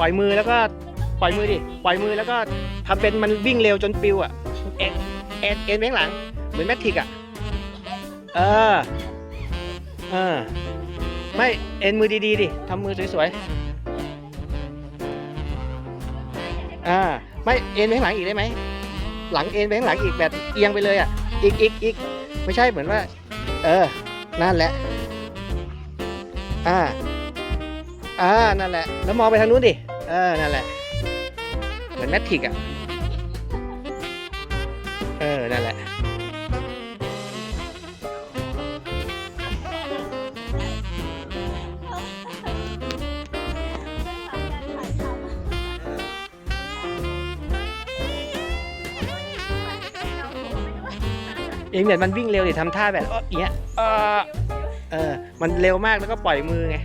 ปล่อยมือแล้วก็ปล่อยมือดิปล่อยมือแล้วก็ทำเป็นมันวิ่งเร็วจนปิวอะเอ็นเอ็นเอ็นไปข้งหลัง เหมือนแมทริกอะเออเออไม่เอ็นมือดีๆดิทำมือสวยๆอ่าไม่เอ็นไปข้างหลังอีกได้ไหมหลังเอ็นไปข้างหลังอีกแบบเอียงไปเลยอะอีกอีกอีกไม่ใช่เหมือนว่า เออนั่นแหละอ่าอ่านั่นแหละ แล้วมองไปทางนู้นดิ เออ นั่นแหละ เหมือนแมทริกอะ เออ นั่นแหละ เองเนี่ยมันวิ่งเร็วดิทำท่าแบบเอออย่างเงี้ยเออเออ มันเร็วมากแล้วก็ปล่อยมือไง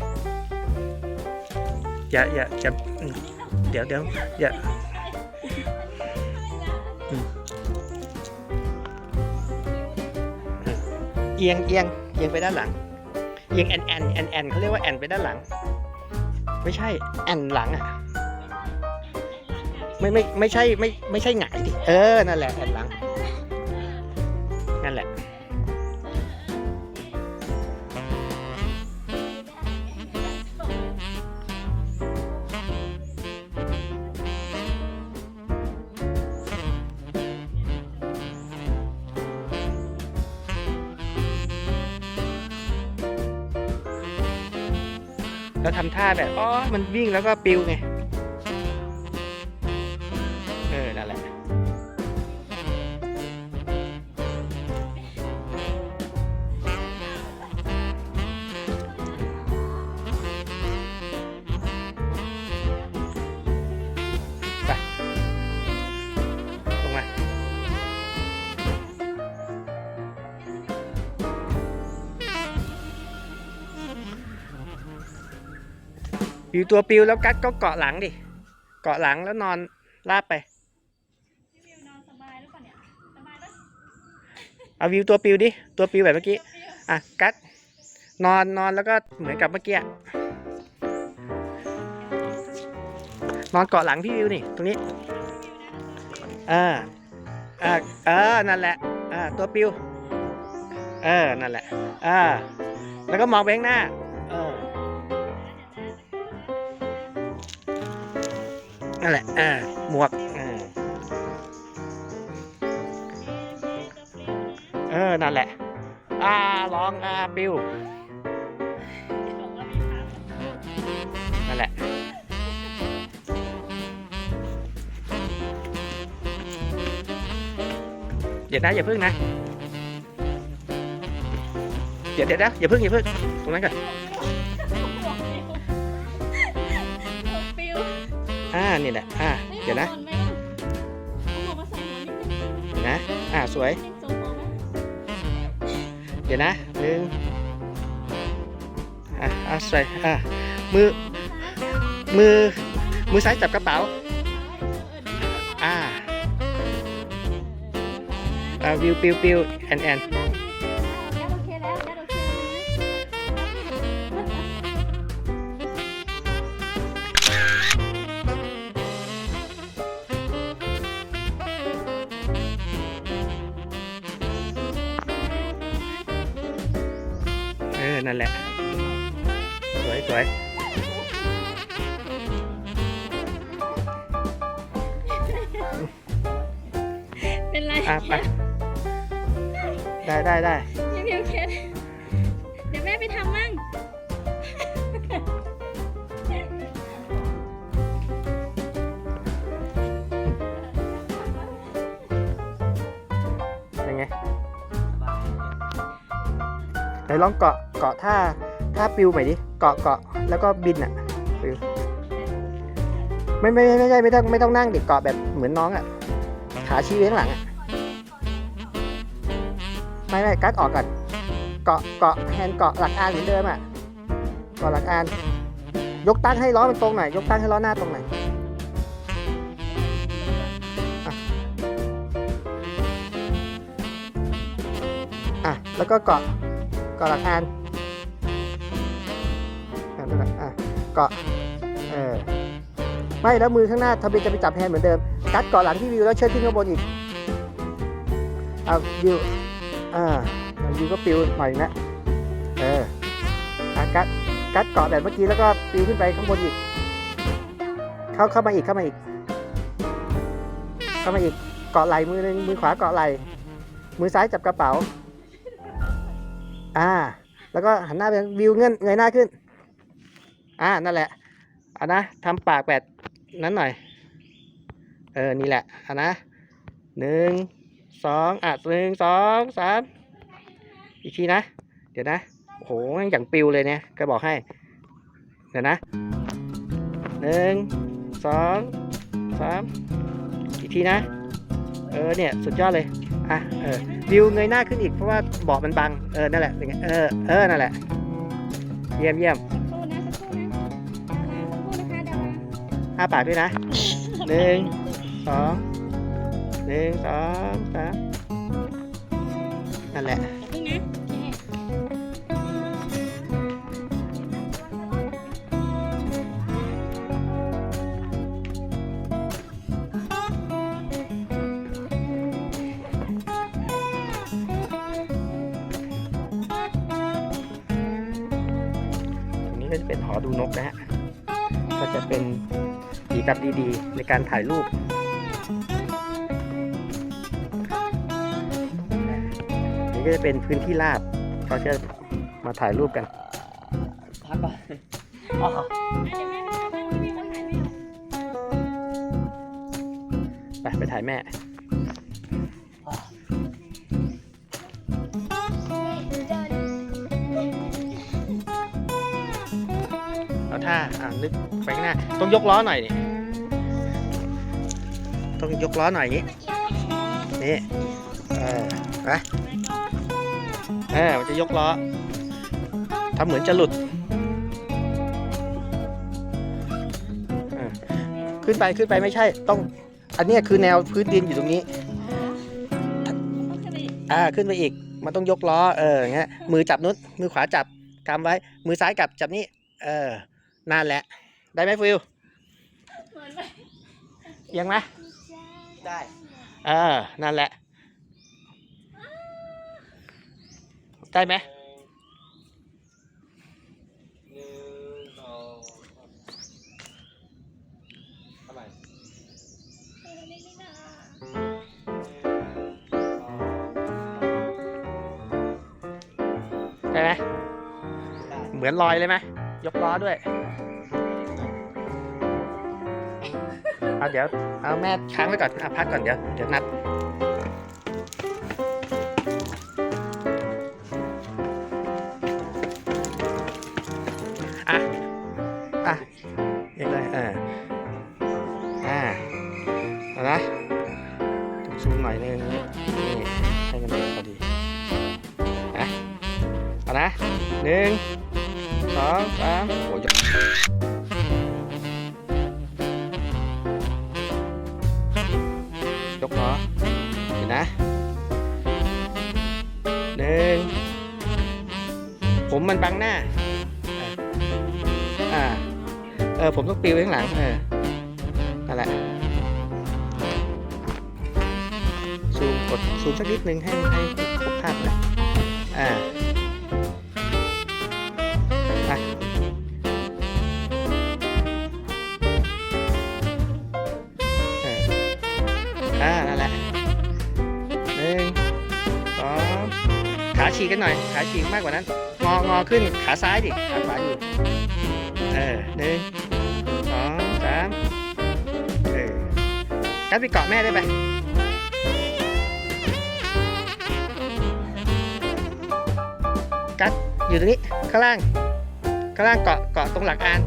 อย่าอย่าอย่าเดี๋ยวเดี๋ยวอย่าเอียงเอียงเอียงไปด้านหลัง เอียงแอนแอนแอนแอนเขาเรียกว่าแอนไปด้านหลัง ไม่ใช่แอนหลังอะไม่ไม่ไม่ใช่ไม่ไม่ใช่หงายดิเออนั่นแหละแอนหลัง แล้วทำท่าแบบอ๋อมันวิ่งแล้วก็ปิวไง ปิวตัวปิวแล้วกัดก็เกาะหลังดิ เกาะหลังแล้วนอนลาบไปพี่วิวนอนสบายหรือเปล่าเนี่ยสบายปะเอาวิวตัวปิวดิ ตัวปิวแบบเมื่อกี้ อะ กัด นอนนอนแล้วก็เหมือนกับเมื่อกี้อะนอนเกาะหลังพี่วิวนี่ ตรงนี้ เอ่าอ่าเออ นั่นแหละ อ่า ตัวปิว เออ นั่นแหละ อ่า แล้วก็มองไปข้างหน้า นั่นแหละอ่าหมวกอ่าเออ นั่นแหละ อ่าลองอ่าปิวบอกว่ามีพักนั่นแหละ เดี๋ยวนะอย่าพึ่งนะ เดี๋ยวเดี๋ยวนะอย่าพึ่งอย่าพึ่งตรงนั้นก่อน อ่านี่แหละอ่าเดี๋ยวนะไม่โดไหมเอาหมวกมาใส่หัวนิดนึงเดี๋ยวนะอ่าสวย เดี๋ยวนะหนึ่งอะอะใส่อะมือมือมือซ้ายจับกระเป๋าอ่าอ่าวิวปิวปิวแอนแอน เป็นไรอะไป ได้ได้ได้พี่วิวเคสเดี๋ยวแม่ไปทำมั่งเป็นไงไหนลองเกาะเกาะท่าท่าปิวใหม่ดิ เกาะเกาะแล้วก็บินอะปิวไม่ไม่ไม่ไม่ใช่ไม่ต้องไม่ต้องนั่งดิเกาะแบบเหมือนน้องอะ ขาชี้ไปข้างหลังอะ ไม่ไม่กัดออกก่อนเกาะเกาะแฮนเกาะหลักอานเหมือนเดิมอะเกาะหลักอานยกตั้งให้ล้อมันตรงหน่อยยกตั้งให้ล้อหน้าตรงหน่อยอะแล้วก็เกาะเกาะหลักอานอะนั่นแหละอะเกาะเออไม่แล้วมือข้างหน้าทำเป็นจะไปจับแฮนเหมือนเดิมกัดเกาะหลังพี่วิวแล้วเชิดขึ้นข้างบนอีกเอาวิว อ่าวิวก็ปิวหน่อยนะเอออะกัดกัดเกาะแบบเมื่อกี้แล้วก็ปิวขึ้นไปข้างบนอีก เข้าเข้ามาอีกเข้ามาอีก เข้ามาอีกเกาะไหล่มือหนึงมือขวาเกาะไหล่มือซ้ายจับกระเป๋า อ่า แล้วก็หันหน้าไปวิวเงินเงยหน้าขึ้น อ่านั่นแหละเอานะทำปากแบบนั้นหน่อย เออ นี่แหละเอานะหนึ่ง สองอะหนึ่งสองสามอีกทีนะ เดี๋ยวนะโอ้โหแม่งอย่างปิวเลยเนี่ยก็บอกให้ เดี๋ยวนะหนึ่งสองสามอีกทีนะ เออเนี่ยสุดยอดเลย อะเออวิวเงยหน้าขึ้นอีกเพราะว่าเบาะมันบัง เออนั่นแหละเป็นไงเออเออนั่นแหละ เยี่ยมเยี่ยมสักครู่นะสักครู่นะสักครู่นะคะเดี๋ยวมาอ้าปากด้วยนะหนึ่งสอง หนึ่งสองสามนั่นแหละเดี๋ยวพึ่นะตรงนี้ก็จะเป็นหอดูนกนะฮะ ก็จะเป็นกิจกรรมดีๆ ในการถ่ายรูป ก็จะเป็นพื้นที่ราบเขาจะมาถ่ายรูปกันพักก่อนอ๋ออะเดี๋ยวแม่มาแม่มาพี่มาถ่ายแม่ไปไปถ่ายแม่เอาท่าอ่านึกไปข้างหน้า ต้องยกล้อหน่อยนี่ต้องยกล้อหน่อยนี้นี่เออนะเออมันจะยกล้อทำเหมือนจะหลุดเออขึ้นไปขึ้นไปไม่ใช่ ต้อง อันเนี้ยคือแนวพื้นดินอยู่ตรงนี้ต้องขึ้นไปอีกอ่าขึ้นไปอีก มันต้องยกล้อ เอออย่างเงี้ย มือจับนุ้นมือขวาจับกำไว้ มือซ้ายกลับจับนี่ เออ นั่นแหละ ได้ไหมฟิวเหมือนไหมเอียงไหมได้ เออ นั่นแหละ ได้ไหมไมเออนี่นี่นะได้ไหมเหมือนลอยเลยไหมยกล้อด้วยเอาเดี๋ยวเอาแม่ค้างไว้ก่อนเอพักก่อนเดี๋ยวเดี๋ยวนัด เรียกเลยเอออ่าเอานะซูมหน่อยนึงนี่นี่ให้มันพอดีอะเอานะหนึ่งสองสามโอ้ยกยกล้อเดี๋ยวนะหนึ่งผมมันบังหน้า เออผมต้องปิวข้างหลังเออนั่นแหละซูมกดซูมสักนิดนึงให้ให้ครบภาพเลยอ่าอะเอออ่านั่นแหละหนึ่งสองขาฉีกกันหน่อย ขาฉีกมากกว่านั้น งองอขึ้นขาซ้ายดิ ขาขวาอยู่ เออหนึ่ง กัดไปเกาะแม่ได้ไหมกัดอยู่ตรงนี้ข้างล่าง ข้างล่างเกาะเกาะตรงหลักอาน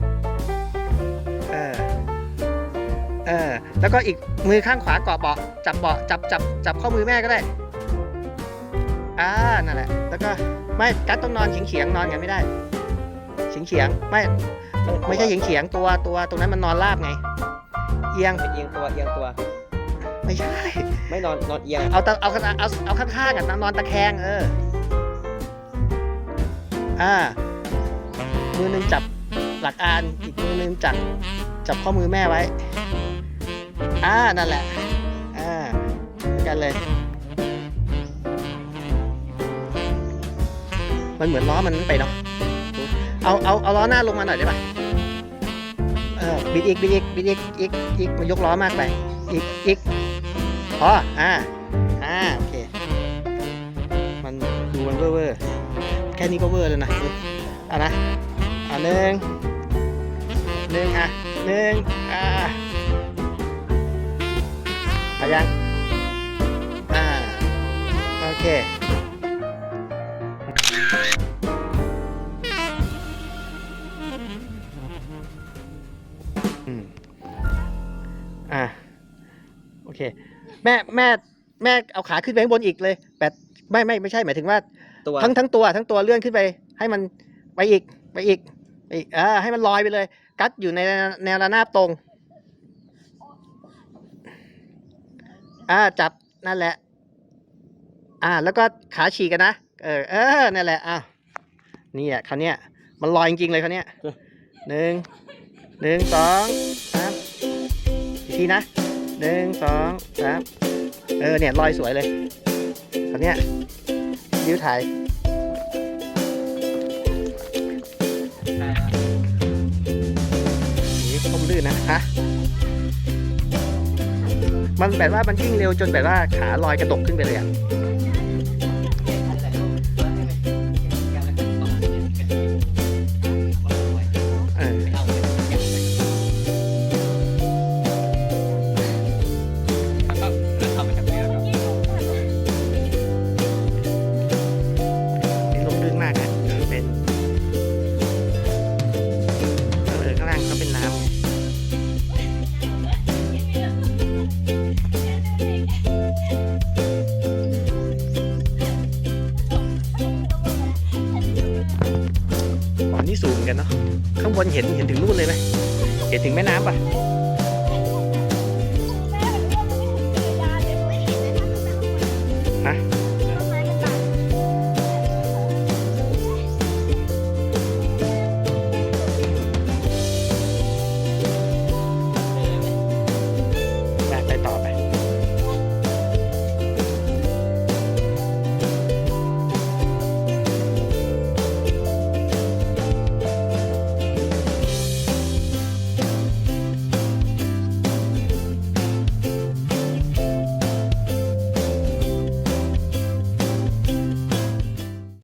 เออเออแล้วก็อีกมือข้างขวาเกาะเบาะจับเบาะจับจับจับข้อมือแม่ก็ได้อ่านั่นแหละ แล้วก็ไม่กัดต้องนอนเฉียงเฉียงๆนอนกันไม่ได้เฉียงเฉียงไม่ไม่ใช่เฉียงเฉียงตัวตัวตรงนั้นมันนอนราบไง อียง เอียงตัวเอียงตัว ไม่ใช่ ไม่นอนนอนเอียงเอาตะเอาเอาเอาเอาข้างๆกันนอนตะแคงเออ อ่า มือหนึงจับหลักอานอีกมือหนึงจับจับข้อมือแม่ไว้ อ่า นั่นแหละ อ่าเหมือนกันเลย มันเหมือนล้อมันไปเนาะ เอาเอาเอาล้อหน้าลงมาหน่อยได้ปะเออ บิดอีกบิดอีกบิดอีกอีกอีกมันยกล้อมากไปอีกอีกพออ่าอ่าโอเค มันดูมันเวอร์เวอร์แค่นี้ก็เวอร์แล้วนะอะนะอะหนึ่งหนึ่งอะหนึ่งอ่าเอายังอ่าโอเค อ่าโอเค แม่แม่แม่เอาขาขึ้นไปข้างบนอีกเลยแบบไม่ไม่ไม่ใช่หมายถึงว่า ตัวทั้งทั้งตัว ทั้งตัวเลื่อนขึ้นไป ให้มันไปอีกไปอีกไปอีกอ่าให้มันลอยไปเลย กัดอยู่ในแนวระนาบตรงอ่าจับนั่นแหละ อ่า แล้วก็ขาฉีกกันนะเออเออนั่นแหละอะนี่อะคราวเนี้ยมันลอยจริงๆเลยคราวเนี้ยหนึ่งหนึ่งสอง สามอีกทีนะหนึ่งสองสามเออเนี่ยลอยสวยเลยคราวเนี้ยยิ้วถ่ายนี่ต้มลื่นนะฮะมันแบบว่ามันยิ่งเร็วจนแบบว่าขาลอยกระดกขึ้นไปเลยอะ เหมือนกันเนาะข้างบนเห็นเห็นถึงนู่นเลยไหมเห็นถึงแม่น้ำปะ